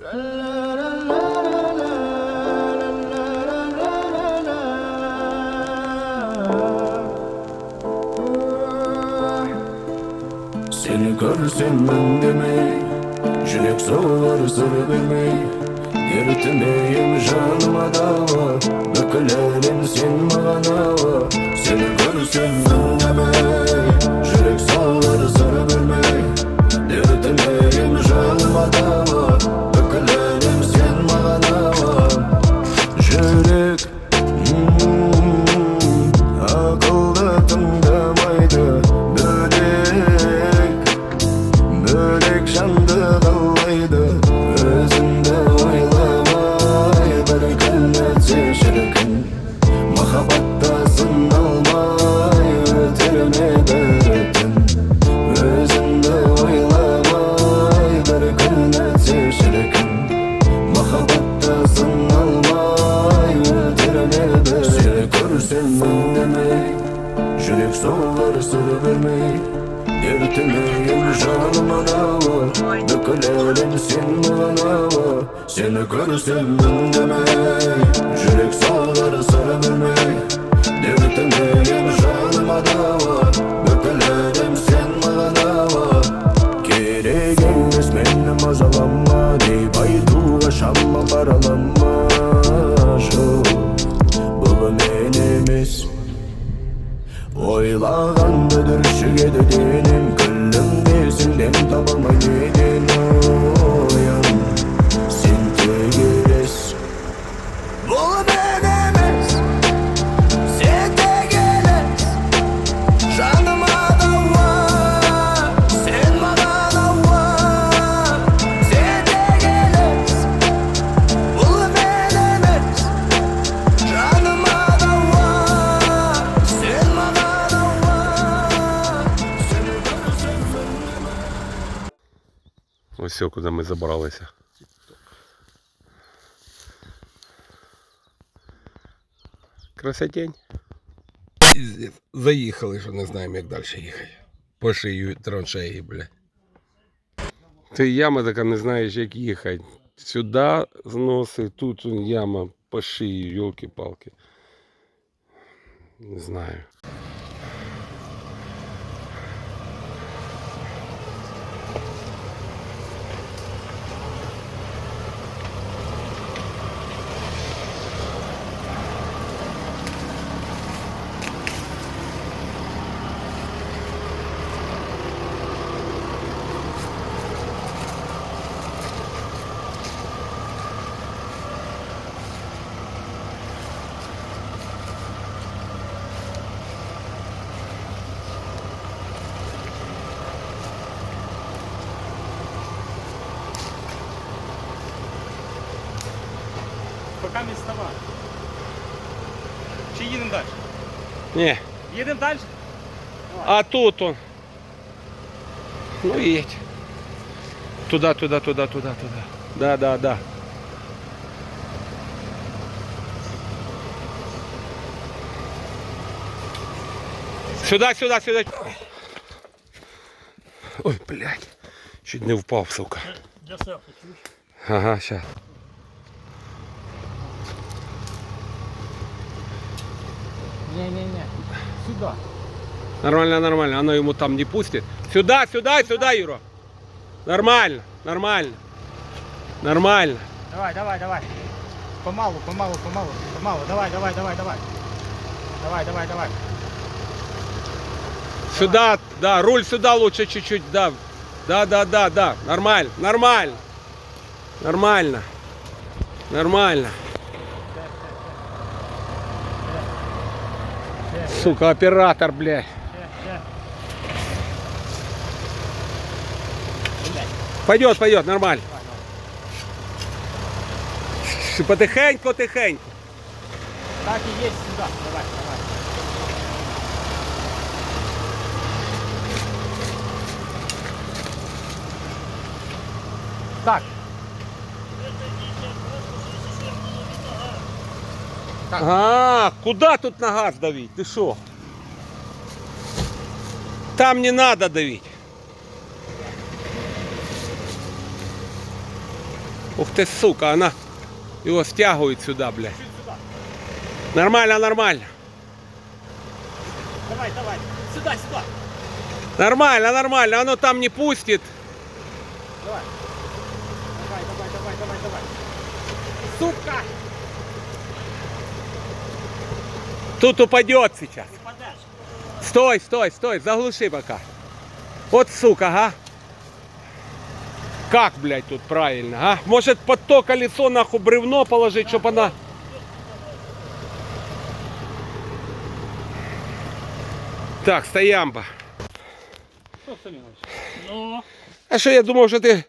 Seni görsem ben de mi? Jülek soğular sırdı mı? Yırtmayayım canıma dava Bıkılerim sen bana va Seni görsem ben de mi? Jülek soğular sırdı mı? Yırtmayayım canıma dava gülüm sen bana Şöyle Soğularız öldürmeyi Yürütemeyin canıma dava Dökülelimsin bana Seni görürsün deme Jürek sağları sarı vermeyi Yürütemeyin canıma dava my все, куди ми забралися. Красотень. Заїхали, що не знаємо, як далі їхати. По шию траншеї, бля. Ти яма така не знаєш, як їхати. Сюди зноси, тут яма по шиї, йолки-палки. Не знаю. Поки не вставай. Чи їдемо далі? Ні. Їдемо далі? А тут он. Ну едь. Туда, туда, туда, туда, туда. Да, да, да. Сюда, сюда, сюда. Ой, блядь. Чуть не впав, сука. Для селфі, чуєш? Ага, сейчас. Ні-ні-ні. Сюди. Нормально, нормально. Оно ему там не пустит. Сюда, сюда, сюда, Юра. Нормально, нормально. Нормально. Давай, давай, давай. Помалу, помалу, помалу, помалу. Давай, давай, давай, давай. Давай, давай, давай. Сюда, да, руль сюда лучше чуть-чуть, да. Да, да, да, да. Нормально, нормально. Нормально. Нормально. Сука, оператор, блядь. Пойдет, пойдет, нормально. Потихеньку, потихеньку. Так і є сюди. Давай, давай. Так. А, куда тут на газ давить? Ты что? Там не надо давить. Ух ты, сука, она его стягивает сюда, блядь. Нормально, нормально. Давай, давай. Сюда, сюда. Нормально, нормально. Оно там не пустит. Давай. Давай, давай, давай, давай, давай. Сука! Тут упадет сейчас. Стой, стой, стой, заглуши пока. Вот сука, ага. Как, блядь, тут правильно, а? Может под то колесо нахуй бревно положить, чтобы она... Так, стоямба. Ну, А що я думав, що ти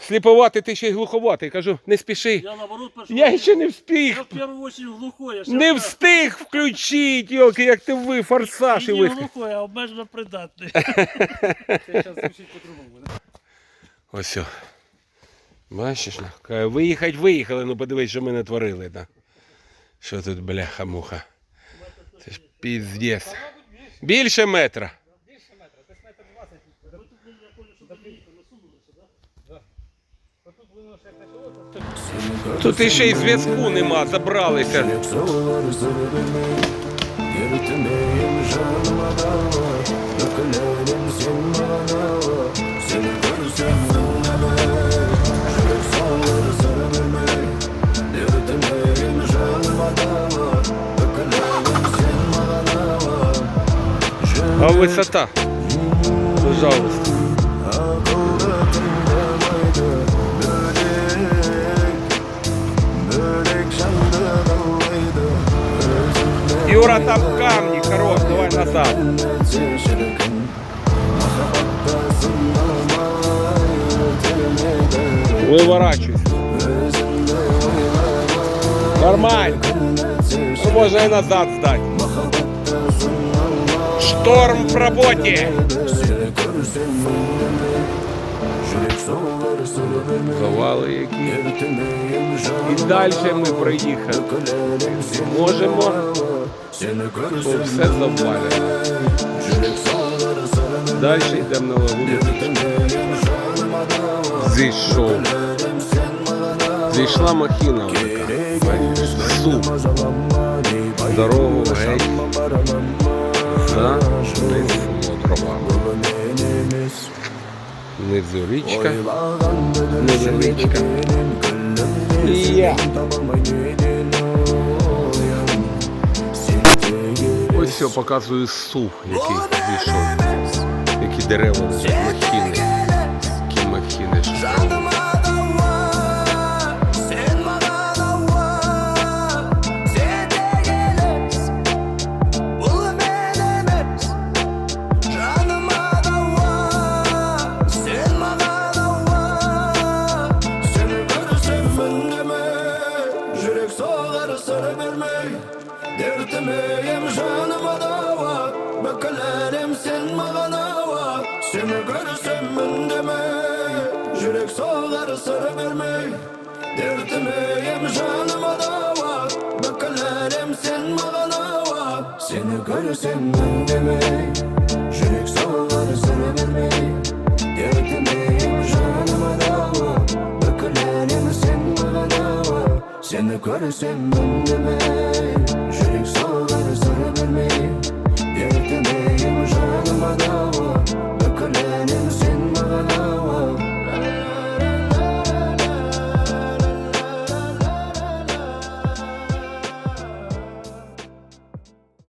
сліповатий, ти ще й глуховатий. Кажу, не спіши. Я наоборот пошел. Я ще не Я в очередь глухой. Я щас Не встиг включить, йоки, як ти ви, форсаж і І не вискочив. глухой, а обмежено придатний. це зараз звучить по-другому. да? Ось. Бачиш, на? Каже, виїхать, виїхали, ну подивись, що ми не творили, да. Що тут, бляха-муха. Це ж піздець. Більше метра, Тут іще й зв'язку нема, забралися. Як солар sarılır Юра, там камни, хорош, давай назад. Виворачуйся. Нормально. Ну, можно и назад сдать. Шторм в работе. Завали які. І далі ми приїхали. Можемо. То все завалено. Далі йдемо на лагуну. Зійшов. Зійшла махіна Суп. Дорогу геть. За знизу дровами. Внизу річка. Невеличка. І я. Ось все показую сух, який зійшов. Які дерева махіни. Які махіни. що sen gündeme Çürük sallar sana bilmeyi Dörtümeyim canıma dava Bakılarım sen bana Seni karı sen gündeme